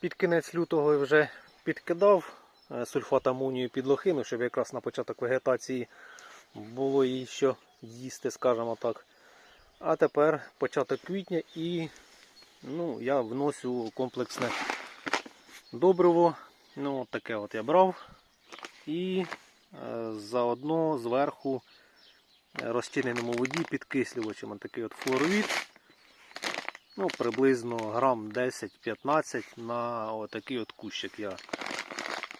під кінець лютого вже підкидав е, сульфат амонію під лохину, щоб якраз на початок вегетації було їй що їсти, скажімо так. А тепер початок квітня і ну, я вносю комплексне добриво. Ну, от таке от я брав. І е, заодно зверху е, розчиненому воді підкислювачем такий от флоровід. Ну, приблизно грам 10-15 на отакий от кущик я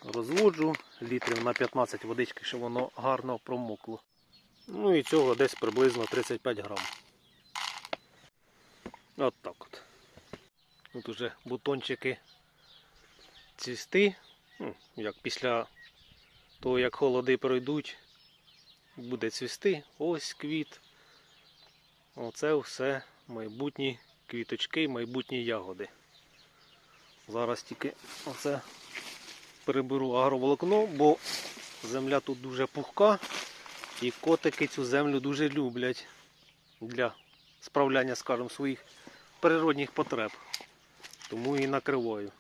розводжу. Літрів на 15 водички, щоб воно гарно промокло. Ну і цього десь приблизно 35 грам. От так от. Тут уже бутончики цвісти. Ну, як після того, як холоди пройдуть, буде цвісти. Ось квіт. Оце все майбутні квіточки, майбутні ягоди. Зараз тільки оце переберу агроволокно, бо земля тут дуже пухка і котики цю землю дуже люблять для справляння, скажімо, своїх природних потреб. Тому і накриваю.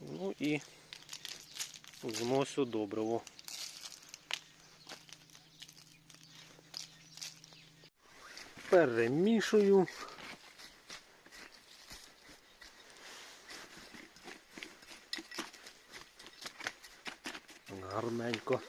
Ну і зносю добриво. Перемішую. Гарненько.